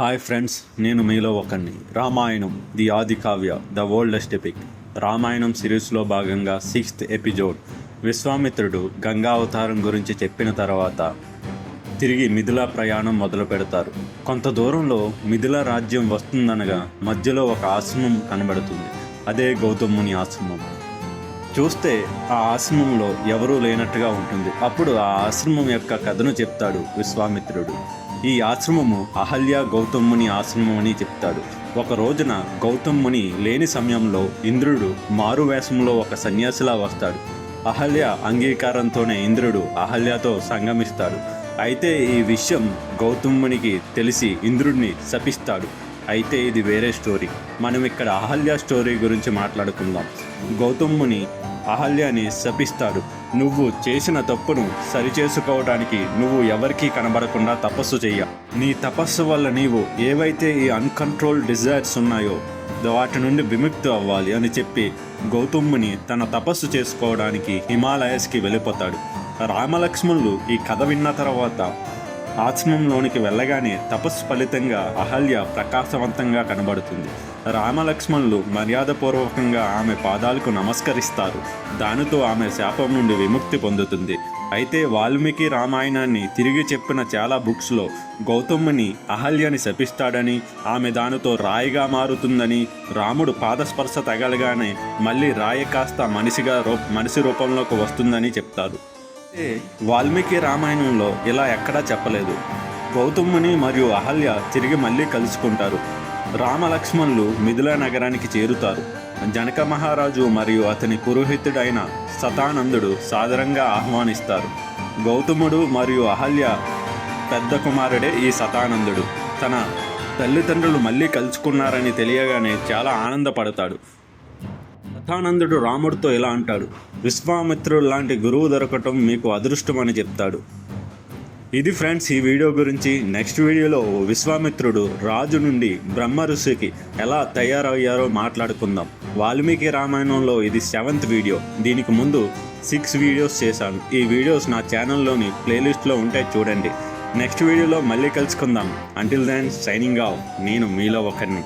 Hi friends నేను మీలో ఒకరిని Ramayana the Adi Kavya the oldest epic. Ramayana సిరీస్లో భాగంగా సిక్స్త్ ఎపిసోడ్ విశ్వామిత్రుడు గంగా అవతారం గురించి చెప్పిన తర్వాత తిరిగి మిథుల ప్రయాణం మొదలు పెడతారు. కొంత దూరంలో మిథిలా రాజ్యం వస్తుందనగా మధ్యలో ఒక ఆశ్రమం కనబడుతుంది. అదే గౌతముని ఆశ్రమం. చూస్తే ఆ ఆశ్రమంలో ఎవరూ లేనట్టుగా ఉంటుంది. అప్పుడు ఆ ఆశ్రమం యొక్క కథను చెప్తాడు విశ్వామిత్రుడు. ఈ ఆశ్రమము అహల్య గౌతముని ఆశ్రమం అని చెప్తాడు. ఒక రోజున గౌతముని లేని సమయంలో ఇంద్రుడు మారువేషంలో ఒక సన్యాసిలా వస్తాడు. అహల్య అంగీకారంతోనే ఇంద్రుడు అహల్యతో సంగమిస్తాడు. అయితే ఈ విషయం గౌతమునికి తెలిసి ఇంద్రుడిని శపిస్తాడు. అయితే ఇది వేరే స్టోరీ. మనం ఇక్కడ అహల్య స్టోరీ గురించి మాట్లాడుకుందాం. గౌతముని అహల్యని శపిస్తాడు. నువ్వు చేసిన తప్పును సరిచేసుకోవడానికి నువ్వు ఎవరికీ కనబడకుండా తపస్సు చెయ్య. నీ తపస్సు వల్ల నీవు ఏవైతే ఈ అన్కంట్రోల్ డిజైర్స్ ఉన్నాయో వాటి నుండి విముక్తి అవ్వాలి అని చెప్పి గౌతముని తన తపస్సు చేసుకోవడానికి హిమాలయస్కి వెళ్ళిపోతాడు. రామలక్ష్మణులు ఈ కథ విన్న తర్వాత ఆశ్రమంలోనికి వెళ్ళగానే తపస్సు ఫలితంగా అహల్య ప్రకాశవంతంగా కనబడుతుంది. రామలక్ష్మణులు మర్యాదపూర్వకంగా ఆమె పాదాలకు నమస్కరిస్తారు. దానితో ఆమె శాపం నుండి విముక్తి పొందుతుంది. అయితే వాల్మీకి రామాయణాన్ని తిరిగి చెప్పిన చాలా బుక్స్లో గౌతముని అహల్యని శపిస్తాడని ఆమె దానితో రాయిగా మారుతుందని రాముడు పాదస్పర్శ తగలగానే మళ్ళీ రాయి కాస్త మనిషిగా రూ మనిషి రూపంలోకి వస్తుందని చెప్తారు. వాల్మీకి రామాయణంలో ఇలా ఎక్కడా చెప్పలేదు. గౌతముని మరియు అహల్య తిరిగి మళ్ళీ కలుసుకుంటారు. రామలక్ష్మణులు మిథులా నగరానికి చేరుతారు. జనక మహారాజు మరియు అతని పురోహితుడైన సతానందుడు సాదరంగా ఆహ్వానిస్తారు. గౌతముడు మరియు అహల్య పెద్ద కుమారుడే ఈ సతానందుడు. తన తల్లిదండ్రులు మళ్ళీ కలుసుకున్నారని తెలియగానే చాలా ఆనందపడతాడు. సతానందుడు రాముడితో ఇలా అంటాడు విశ్వామిత్రుడు లాంటి గురువు దొరకటం మీకు అదృష్టం అని చెప్తాడు. ఇది ఫ్రెండ్స్ ఈ వీడియో గురించి. నెక్స్ట్ వీడియోలో విశ్వామిత్రుడు రాజు నుండి బ్రహ్మ ఋషికి ఎలా తయారయ్యారో మాట్లాడుకుందాం. వాల్మీకి రామాయణంలో ఇది సెవెంత్ వీడియో. దీనికి ముందు సిక్స్ వీడియోస్ చేశాను. ఈ వీడియోస్ నా ఛానల్లోని ప్లేలిస్ట్లో ఉంటాయి చూడండి. నెక్స్ట్ వీడియోలో మళ్ళీ కలుసుకుందాం. అంటిల్ దాన్ సైనింగ్ ఆఫ్ నేను మీలో ఒకరిని